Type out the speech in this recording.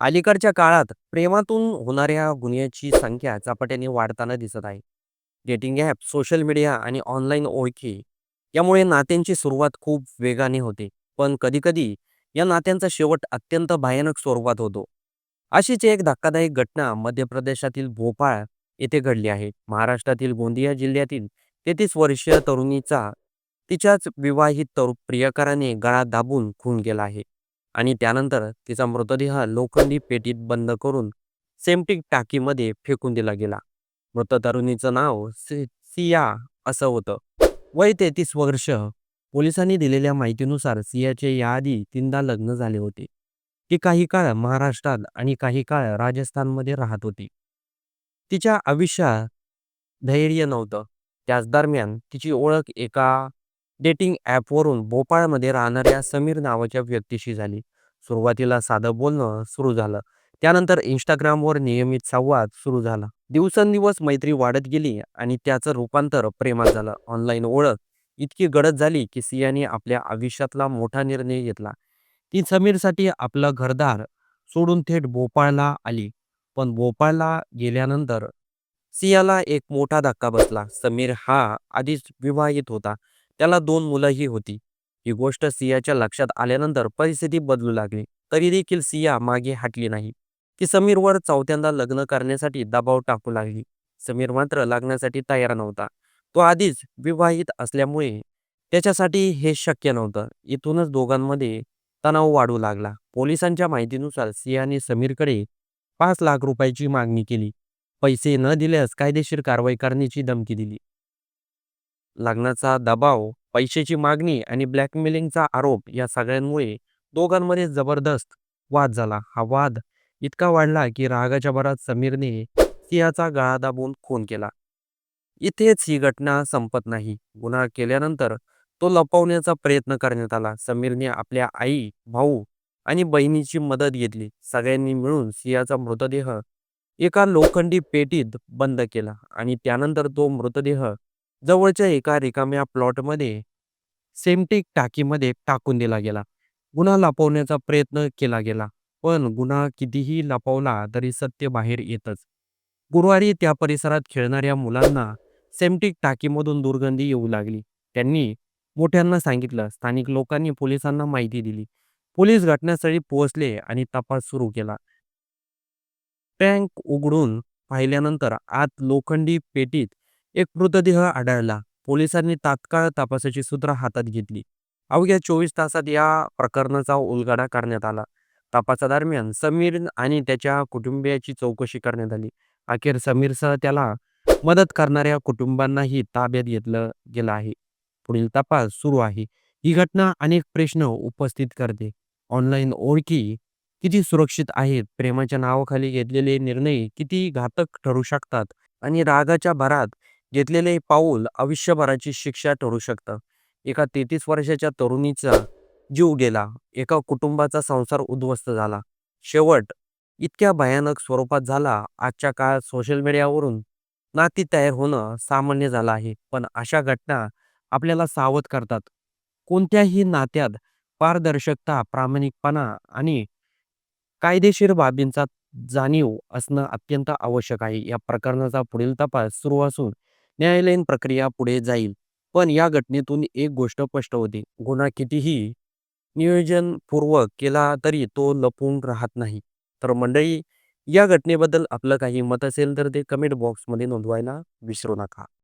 अलीकडच्या काळात प्रेमातून होणाऱ्या गुन्ह्याची संख्या झपाट्याने वाढताना दिसत आहे. डेटिंग ॲप, सोशल मीडिया आणि ऑनलाईन ओळखी यामुळे नात्यांची सुरुवात खूप वेगाने होते. पण कधीकधी या नात्यांचा शेवट अत्यंत भयानक स्वरूपात होतो. अशीच एक धक्कादायक घटना मध्य प्रदेशातील भोपाळ येथे घडली आहे. महाराष्ट्रातील गोंदिया जिल्ह्यातील 33 वर्षीय तरुणीचा तिच्याच विवाहित तरुण प्रियकराने गळा दाबून खून केला आहे आणि त्यानंतर तिचा मृतदेह लोखंडी पेटीत बंद करून सेप्टिक टाकीमध्ये फेकून दिला गेला. मृत तरुणीचं नाव सिया असं होतं. वय 33 वर्ष. पोलिसांनी दिलेल्या माहितीनुसार सियाचे याआधी तीनदा लग्न झाले होते. ती काही काळ महाराष्ट्रात आणि काही काळ राजस्थानमध्ये राहत होती. तिच्या आयुष्यात धैर्य नव्हतं. त्याच दरम्यान तिची ओळख एका डेटिंग ॲपवरून भोपाळमध्ये राहणाऱ्या समीर नावाच्या व्यक्तीशी झाली. सुरुवातीला साधं बोलणं सुरू झालं. त्यानंतर इंस्टाग्रामवर नियमित संवाद सुरू झाला. दिवसेंदिवस मैत्री वाढत गेली आणि त्याचं रूपांतर प्रेमात झालं. ऑनलाईन ओळख इतकी गडद झाली की सियाने आपल्या आयुष्यातला मोठा निर्णय घेतला. ती समीरसाठी आपलं घरदार सोडून थेट भोपाळला आली. पण भोपाळला गेल्यानंतर सियाला एक मोठा धक्का बसला. समीर हा आधीच विवाहित होता. त्याला दोन मुलंही होती. ही गोष्ट सियाच्या लक्षात आल्यानंतर परिस्थिती बदलू लागली. तरी देखील सिया मागे हटली नाही. ती समीरवर चौथ्यांदा लग्न करण्यासाठी दबाव टाकू लागली. समीर मात्र लग्नासाठी तयार नव्हता. तो आधीच विवाहित असल्यामुळे त्याच्यासाठी हे शक्य नव्हतं. इथूनच दोघांमध्ये तणाव वाढू लागला. पोलिसांच्या माहितीनुसार सियाने समीरकडे पाच लाख रुपयाची मागणी केली. पैसे न दिल्यास कायदेशीर कारवाई करण्याची धमकी दिली. लग्नाचा दबाव, पैशाची मागणी आणि ब्लॅकमेलिंगचा आरोप या सगळ्यांमुळे दोघांमध्ये जबरदस्त वाद झाला. हा वाद इतका वाढला की रागाच्या भरात समीरने सियाचा गळा दाबून खून केला. इथेच ही घटना संपत नाही. गुन्हा केल्यानंतर तो लपवण्याचा प्रयत्न करण्यात आला. समीरने आपल्या आई, भाऊ आणि बहिणीची मदत घेतली. सगळ्यांनी मिळून सियाचा मृतदेह एका लोखंडी पेटीत बंद केला आणि त्यानंतर तो मृतदेह जवळच्या एका रिकाम्या प्लॉटमध्ये सेमटिक टाकीमध्ये टाकून दिला गेला. गुन्हा लपवण्याचा प्रयत्न केला गेला. पण गुन्हा कितीही लपवला तरी सत्य बाहेर येतच. गुरुवारी त्या परिसरात खेळणाऱ्या मुलांना सेमटिक टाकीमधून दुर्गंधी येऊ लागली. त्यांनी मोठ्यांना सांगितलं. स्थानिक लोकांनी पोलिसांना माहिती दिली. पोलीस घटनास्थळी पोहोचले आणि तपास सुरू केला. टँक उघडून पाहिल्यानंतर आत लोखंडी पेटीत एक मृतदेह आढळला. पोलिसांनी तात्काळ तपासाची सूत्र हातात घेतली. अवघ्या चोवीस तासात या प्रकरणाचा उलगडा करण्यात आला. तपासादरम्यान समीर आणि त्याच्या कुटुंबियाची चौकशी करण्यात आली. अखेर समीरसह त्याला मदत करणाऱ्या कुटुंबांनाही ताब्यात घेतलं गेलं आहे. पुढील तपास सुरू आहे. ही घटना अनेक प्रश्न उपस्थित करते. ऑनलाईन ओळखी किती सुरक्षित आहेत? प्रेमाच्या नावाखाली घेतलेले निर्णय किती घातक ठरू शकतात? आणि रागाच्या भरात घेतलेले हे पाऊल आयुष्यभराची शिक्षा ठरू शकतं. एका 33 वर्षाच्या तरुणीचा जीव गेला. एका कुटुंबाचा संसार उद्ध्वस्त झाला. शेवट इतक्या भयानक स्वरूपात झाला. आजच्या काळात सोशल मीडियावरून नाती तयार होणं सामान्य झालं आहे. पण अशा घटना आपल्याला सावध करतात. कोणत्याही नात्यात पारदर्शकता, प्रामाणिकपणा आणि कायदेशीर बाबींचा जाणीव असणं अत्यंत आवश्यक आहे. या प्रकरणाचा पुढील तपास सुरू असून न्यायालयीन प्रक्रिया पुढे जाईल. पण या घटनेतून एक गोष्ट स्पष्ट होते. गुन्हा कितीही नियोजनपूर्वक केला तरी तो लपून राहत नाही. तर मंडळी, या घटनेबद्दल आपलं काही मत असेल तर ते कमेंट बॉक्समध्ये नोंदवायला विसरू नका.